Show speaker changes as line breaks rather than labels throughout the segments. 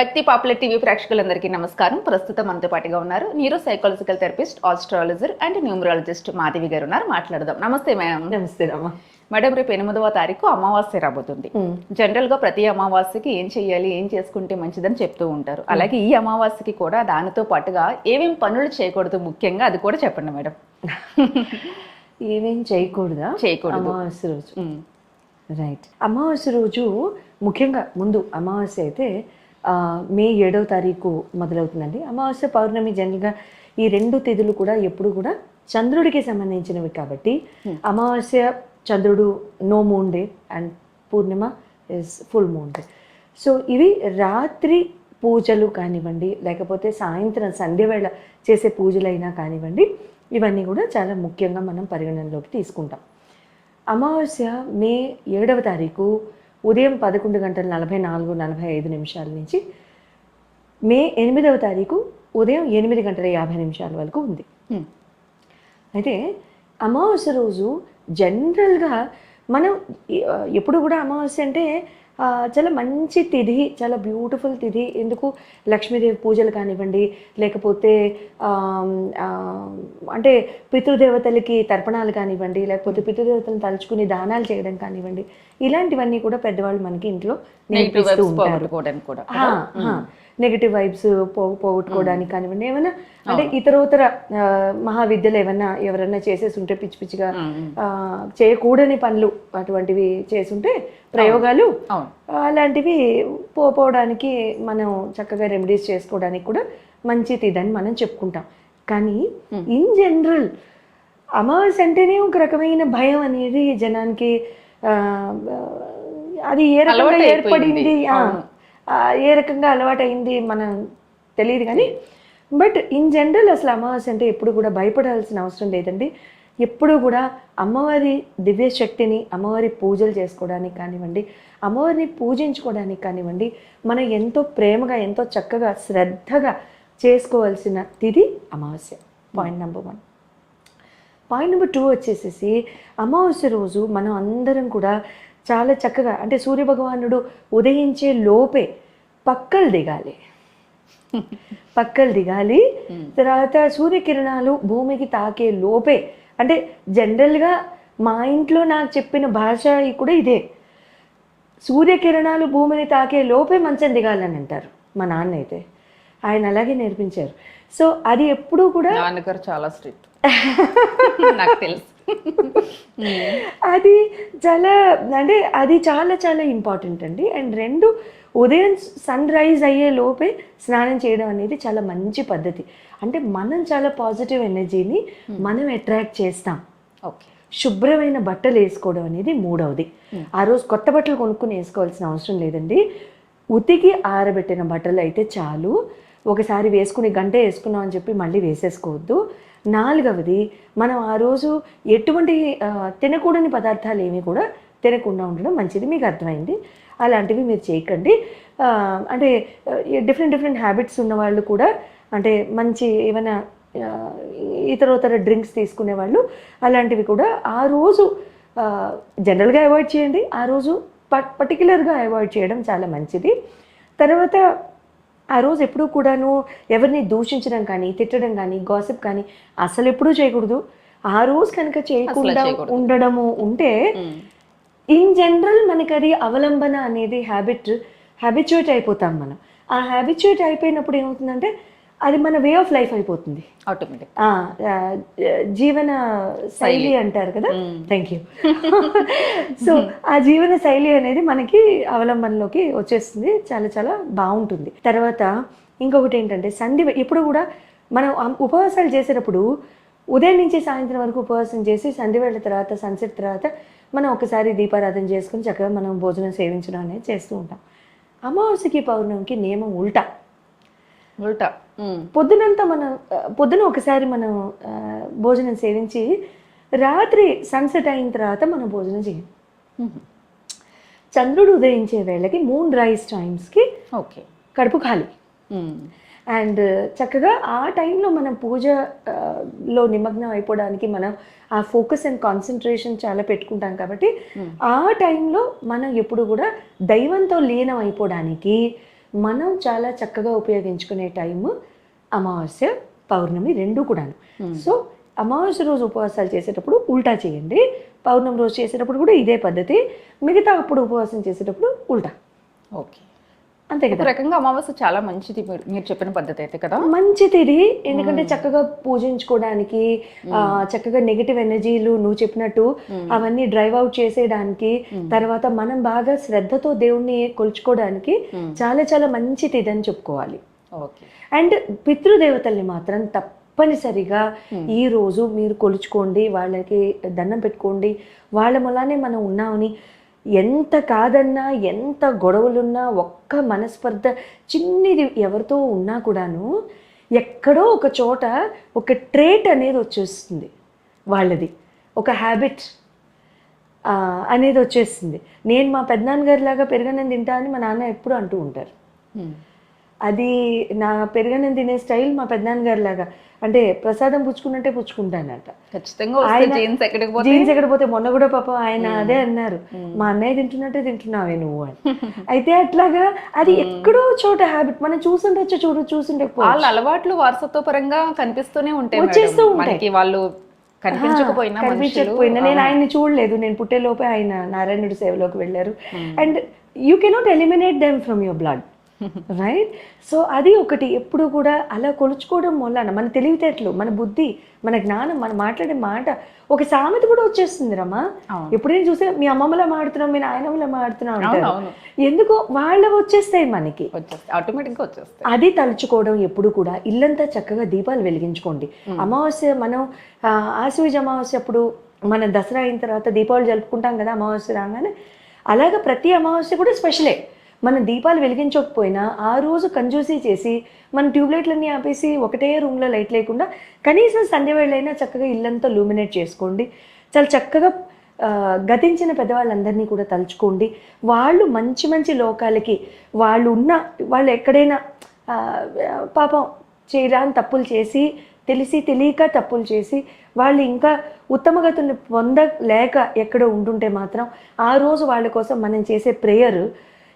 భక్తి popular TV ప్రేక్షకులందరికీ నమస్కారం. ప్రస్తుతం మనతో పాటుగా ఉన్నారు neuro psychological therapist astrologer and numerologist Madhavi గారు ఉన్నారు. మాట్లాడదాం. నమస్తే మ్యామ్
నమస్తే రామా.
మేడం రేపు ఎనిమిదవ తారీఖు అమావాస్య రాబోతుంది. జనరల్గా ప్రతి అమావాస్యకి ఏం చెయ్యాలి ఏం చేసుకుంటే మంచిదని చెప్తూ ఉంటారు. అలాగే ఈ అమావాస్యకి కూడా దానితో పాటుగా ఏమేం పనులు చేయకూడదు ముఖ్యంగా అది కూడా చెప్పండి మేడం.
ఏమేం చేయకూడదా?
చేయకూడదు.
అమావాస్య రోజు. రైట్. అమావాస్య రోజు ముఖ్యంగా ముందు అమావాస్య అయితే మే ఏడవ తారీఖు మొదలవుతుందండి. అమావాస్య పౌర్ణమి జనరల్గా ఈ రెండు తిథులు కూడా ఎప్పుడు కూడా చంద్రుడికి సంబంధించినవి కాబట్టి అమావాస్య చంద్రుడు no moon day and Purnima is full moon day so ఇవి రాత్రి పూజలు కానివ్వండి లేకపోతే సాయంత్రం సంధ్య వేళ చేసే పూజలైనా కానివ్వండి ఇవన్నీ కూడా చాలా ముఖ్యంగా మనం పరిగణనలోకి తీసుకుంటాం. అమావాస్య మే ఏడవ తారీఖు ఉదయం పదకొండు గంటల నలభై నాలుగు నలభై ఐదు నిమిషాల నుంచి మే ఎనిమిదవ తారీఖు ఉదయం ఎనిమిది గంటల యాభై నిమిషాల వరకు ఉంది. అయితే అమావాస్య రోజు జనరల్గా మనం ఎప్పుడు కూడా అమావాస్య అంటే చాలా మంచి తిథి చాలా బ్యూటిఫుల్ తిథి. ఎందుకు? లక్ష్మీదేవి పూజలు కానివ్వండి లేకపోతే అంటే పితృదేవతలకి తర్పణాలు కానివ్వండి లేకపోతే పితృదేవతలను తలుచుకుని దానాలు చేయడం కానివ్వండి ఇలాంటివన్నీ కూడా పెద్దవాళ్ళు మనకి ఇంట్లో
నెగిటివ్
నేర్పిస్తూ ఉంటారు. నెగిటివ్ వైబ్స్ పోగొట్టుకోవడానికి కానివ్వండి ఏమైనా అంటే ఇతరోతర మహావిద్యలు ఏమన్నా ఎవరన్నా చేసేసి ఉంటే పిచ్చి పిచ్చిగా చేయకూడని పనులు అటువంటివి చేసుంటే ప్రయోగాలు అలాంటివి పోపోవడానికి మనం చక్కగా రెమెడీస్ చేసుకోవడానికి కూడా మంచిది ఇదని మనం చెప్పుకుంటాం. కానీ ఇన్ జనరల్ అమావాస్య అంటేనే ఒక రకమైన భయం అనేది జనానికి అది ఏ రకంగా ఏర్పడింది? ఏ రకంగా అలవాటైంది మనం తెలియదు కానీ బట్ ఇన్ జనరల్ అసలు అమావాస్య అంటే ఎప్పుడు కూడా భయపడాల్సిన అవసరం లేదండి. ఎప్పుడు కూడా అమ్మవారి దివ్య శక్తిని అమ్మవారి పూజలు చేసుకోవడానికి కానివ్వండి అమ్మవారిని పూజించుకోవడానికి కానివ్వండి మనం ఎంతో ప్రేమగా ఎంతో చక్కగా శ్రద్ధగా చేసుకోవాల్సిన తిథి అమావాస్య. Point number one point number two వచ్చేసేసి అమావాస్య రోజు మనం అందరం కూడా చాలా చక్కగా అంటే సూర్యభగవానుడు ఉదయించే లోపే పక్కలు దిగాలి. పక్కలు దిగాలి. తర్వాత సూర్యకిరణాలు భూమికి తాకే లోపే అంటే జనరల్గా మా ఇంట్లో నాకు చెప్పిన భాష కూడా ఇదే. సూర్యకిరణాలు భూమిని తాకే లోపే మంచం దిగాలని అంటారు మా నాన్న అయితే. ఆయన అలాగే నేర్పించారు. సో అది ఎప్పుడూ కూడా
నాన్నగారు చాలా స్ట్రిక్ట్. నాకు తెలుసు.
అది చాలా అంటే అది చాలా చాలా ఇంపార్టెంట్ అండి. అండ్ రెండు ఉదయం సన్ రైజ్ అయ్యే లోపే స్నానం చేయడం అనేది చాలా మంచి పద్ధతి. అంటే మనం చాలా పాజిటివ్ ఎనర్జీని మనం అట్రాక్ట్ చేస్తాం.
ఓకే.
శుభ్రమైన బట్టలు వేసుకోవడం అనేది మూడవది. ఆ రోజు కొత్త బట్టలు కొనుక్కుని వేసుకోవాల్సిన అవసరం లేదండి. ఉతికి ఆరబెట్టిన బట్టలు అయితే చాలు. ఒకసారి వేసుకుని గంట వేసుకున్నాం అని చెప్పి మళ్ళీ వేసేసుకోవద్దు. నాలుగవది మనం ఆ రోజు ఎటువంటి తినకూడని పదార్థాలు ఏమీ కూడా తినకుండా ఉండడం మంచిది మీకు అర్థమైంది. అలాంటివి మీరు చేయకండి. అంటే డిఫరెంట్ డిఫరెంట్ హ్యాబిట్స్ ఉన్నవాళ్ళు కూడా అంటే మంచి ఏమైనా ఇతర ఇతరోతర డ్రింక్స్ తీసుకునే వాళ్ళు అలాంటివి కూడా ఆ రోజు జనరల్గా అవాయిడ్ చేయండి. ఆ రోజు ప పర్టికులర్గా అవాయిడ్ చేయడం చాలా మంచిది. తర్వాత ఆ రోజు ఎప్పుడూ కూడాను ఎవరిని దూషించడం కానీ తిట్టడం కానీ గాసిప్ కానీ అసలు ఎప్పుడూ చేయకూడదు. ఆ రోజు కనుక చేయకుండా. ఉండడము ఉంటే ఇన్ జనరల్ మనకి అది అవలంబన అనేది హ్యాబిట్ హ్యాబిచుయేట్ అయిపోతాం మనం. ఆ హ్యాబిచుయేట్ అయిపోయినప్పుడు ఏమవుతుందంటే అది మన వే ఆఫ్ లైఫ్ అయిపోతుంది.
ఆటోమేటిక్
జీవన శైలి అంటారు కదా? థ్యాంక్ యూ సో ఆ జీవన శైలి అనేది మనకి అవలంబనలోకి వచ్చేస్తుంది. చాలా చాలా బాగుంటుంది. తర్వాత ఇంకొకటి ఏంటంటే సంధి ఎప్పుడు కూడా మనం ఉపవాసాలు చేసేటప్పుడు ఉదయం నుంచి సాయంత్రం వరకు ఉపవాసం చేసి సంధి వేళ తర్వాత సన్సెట్ తర్వాత మనం ఒకసారి దీపారాధన చేసుకుని చక్కగా మనం భోజనం సేవించడం అనేది చేస్తూ ఉంటాం. అమావాస్యకి పౌర్ణమికి నియమం ఉల్టా.
ఉల్టా.
పొద్దునంతా మనం పొద్దున ఒకసారి మనం భోజనం సేవించి రాత్రి సన్సెట్ అయిన తర్వాత మనం భోజనం చేయం. చంద్రుడు ఉదయించే వేళకి మూన్ రైస్ టైమ్స్కి
ఓకే.
కడుపు ఖాళీ. అండ్ చక్కగా ఆ టైంలో మనం పూజ ఆ, లో నిమగ్నం అయిపోవడానికి మనం ఆ ఫోకస్ అండ్ కాన్సన్ట్రేషన్ చాలా పెట్టుకుంటాం కాబట్టి ఆ టైంలో మనం ఎప్పుడు కూడా దైవంతో లీనం అయిపోవడానికి మనం చాలా చక్కగా ఉపయోగించుకునే టైము అమావాస్య పౌర్ణమి రెండు కూడాను. సో అమావాస్య రోజు ఉపవాసాలు చేసేటప్పుడు ఉల్టా చేయండి. పౌర్ణమి రోజు చేసేటప్పుడు కూడా ఇదే పద్ధతి. మిగతా అప్పుడు ఉపవాసం చేసేటప్పుడు ఉల్టా.
ఓకే.
అంతే కదా.
రకంగా అమావాస్య చాలా మంచిది మీరు చెప్పిన పద్ధతి అయితే కదా.
మంచిది ఇది ఎందుకంటే చక్కగా పూజించుకోవడానికి చక్కగా నెగిటివ్ ఎనర్జీలు నువ్వు చెప్పినట్టు అవన్నీ డ్రైవ్ అవుట్ చేసేయడానికి తర్వాత మనం బాగా శ్రద్ధతో దేవుణ్ణి కొలుచుకోవడానికి చాలా చాలా మంచిది ఇదని చెప్పుకోవాలి అండ్ పితృదేవతల్ని మాత్రం తప్పనిసరిగా ఈ రోజు మీరు కొలుచుకోండి వాళ్ళకి దండం పెట్టుకోండి వాళ్ళ మూలానే మనం ఉన్నామని ఎంత కాదన్నా ఎంత గొడవలున్నా ఒక్క మనస్పర్ధ చిన్నది ఎవరితో ఉన్నా కూడాను ఎక్కడో ఒక చోట ఒక ట్రేట్ అనేది వచ్చేస్తుంది వాళ్ళది. ఒక హ్యాబిట్ అనేది వచ్చేస్తుంది. నేను మా పెద్దనాన్నగారి లాగా పెరగనం తింటా అని మా నాన్న ఎప్పుడు అంటూ ఉంటారు. అది నా పెరగనం తినే స్టైల్ మా పెద్దనాన్నగారి లాగా అంటే ప్రసాదం పుచ్చుకున్నట్టే పుచ్చుకుంటానట.
జీన్స్ పోతే
జీన్స్ ఎక్కడ పోతే మొన్న కూడా పాపం ఆయన అదే అన్నారు. మా అన్నయ్య తింటున్నట్టే తింటున్నావే నువ్వు అని. అయితే అట్లాగా అది ఎక్కడో చోట హ్యాబిట్ మనం చూసుండొచ్చు చూడు చూసుండకపో
వాళ్ళ అలవాట్లు వారసత్వ పరంగా కనిపిస్తూనే ఉంటాయి
వచ్చేస్తూ. ఉంటాయి.
వాళ్ళు కనిపించకపోయినా
నేను ఆయన్ని చూడలేదు. నేను పుట్టే లోపే ఆయన నారాయణుడి సేవలోకి వెళ్ళారు. And you cannot eliminate them from your blood right so అది ఒకటి ఎప్పుడు కూడా అలా కొలుచుకోవడం వలన మన తెలివితేటలు మన బుద్ధి మన జ్ఞానం మనం మాట్లాడే మాట ఒక సామెత కూడా వచ్చేస్తుంది రమ్మా. ఎప్పుడైనా చూస్తే మీ అమ్మమ్మలా మాడుతున్నాం మీ నాయనమ్మలా మాడుతున్నాం అంటారు. ఎందుకు వాళ్ళవి వచ్చేస్తాయి మనకి.
వచ్చేస్తాయి
అది తలుచుకోవడం ఎప్పుడు కూడా ఇల్లంతా చక్కగా దీపాలు వెలిగించుకోండి. అమావాస్య మనం ఆశ్వీజ అమావాస్య అప్పుడు మన దసరా అయిన తర్వాత దీపావళి జరుపుకుంటాం కదా అమావాస్య రాగానే. అలాగా ప్రతి అమావాస్య కూడా స్పెషలే. మనం దీపాలు వెలిగించకపోయినా ఆ రోజు కంజూసీ చేసి మన ట్యూబ్లైట్లన్నీ ఆపేసి ఒకటే రూమ్లో లైట్ లేకుండా కనీసం సండే వేళైనా చక్కగా ఇల్లంతా లూమినేట్ చేసుకోండి. చాలా చక్కగా గతించిన పెద్దవాళ్ళందరినీ కూడా తలుచుకోండి. వాళ్ళు మంచి మంచి లోకాలకి వాళ్ళు ఉన్న వాళ్ళు ఎక్కడైనా పాపం చేయరాని తప్పులు చేసి తెలిసి తెలియక తప్పులు చేసి వాళ్ళు ఇంకా ఉత్తమగతుల్ని పొందలేక ఎక్కడో ఉంటుంటే మాత్రం ఆ రోజు వాళ్ళ కోసం మనం చేసే ప్రేయర్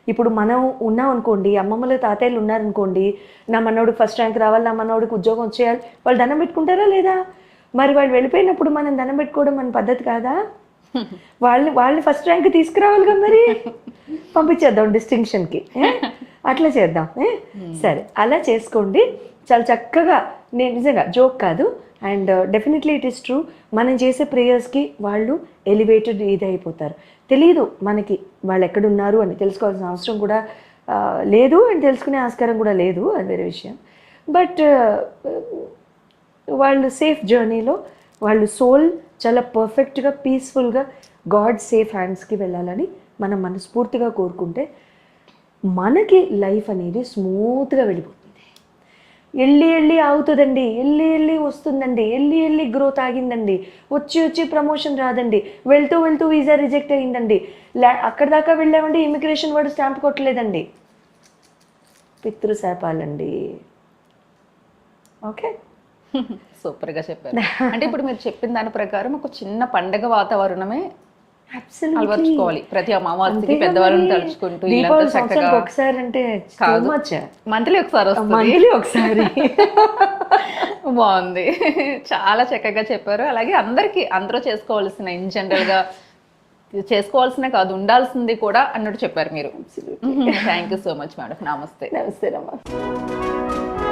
ఇప్పుడు మనం ఉన్నాం అనుకోండి అమ్మమ్మలు తాతయ్యలు ఉన్నారనుకోండి నా మనోడికి ఫస్ట్ ర్యాంక్ రావాలి నా మనోడికి ఉద్యోగం వచ్చేయాలి వాళ్ళు దండం పెట్టుకుంటారా లేదా? మరి వాళ్ళు వెళ్ళిపోయినప్పుడు మనం దండం పెట్టుకోవడం మన పద్ధతి కాదా? వాళ్ళని వాళ్ళని ఫస్ట్ ర్యాంక్ తీసుకురావాలిగా మరి? పంపించేద్దాం డిస్టింక్షన్కి అట్లా చేద్దాం? సరే అలా చేసుకోండి. చాలా చక్కగా నేను నిజంగా జోక్ కాదు. And definitely it is true మనం చేసే ప్రేయర్స్కి వాళ్ళు ఎలివేటెడ్ ఇది అయిపోతారు తెలియదు మనకి వాళ్ళు ఎక్కడున్నారు అని తెలుసుకోవాల్సిన అవసరం కూడా లేదు అండ్ తెలుసుకునే ఆస్కారం కూడా లేదు అది వేరే విషయం. బట్ uh, వాళ్ళు సేఫ్ జర్నీలో వాళ్ళు సోల్ చాలా పర్ఫెక్ట్గా పీస్ఫుల్గా గాడ్ సేఫ్ హ్యాండ్స్కి వెళ్ళాలని మనం మనస్ఫూర్తిగా కోరుకుంటే మనకి లైఫ్ అనేది స్మూత్గా వెళ్ళిపోతుంది. వెళ్ళి వెళ్ళి ఆగుతుందండి వెళ్ళి వెళ్ళి వస్తుందండి వెళ్ళి వెళ్ళి గ్రోత్ ఆగిందండి. వచ్చి వచ్చి ప్రమోషన్ రాదండి. వెళ్తూ వెళ్తూ వీసా రిజెక్ట్ అయ్యిందండి అక్కడ దాకా వెళ్ళామండి ఇమిగ్రేషన్ వాడు స్టాంప్ కొట్టలేదండి. పితృశాపాలండి. ఓకే?
సూపర్గా చెప్పారు. అంటే ఇప్పుడు మీరు చెప్పిన దాని ప్రకారం ఒక చిన్న పండగ వాతావరణమే అలవర్చుకోవాలి. ప్రతి అమావాస్యకి పెద్దవాళ్ళని తలుచుకుంటూ చక్కగా
ఒకసారి అంటే
కాదు. మంత్లీ ఒకసారి వస్తుంది.
ఒకసారి.
బాగుంది. చాలా చక్కగా చెప్పారు. అలాగే అందరికి అందరూ చేసుకోవాల్సిన ఇన్ జనరల్గా చేసుకోవాల్సిన కాదు ఉండాల్సింది కూడా అన్నట్టు చెప్పారు మీరు. Thank you so much madam నమస్తే.
నమస్తే రమ్మా.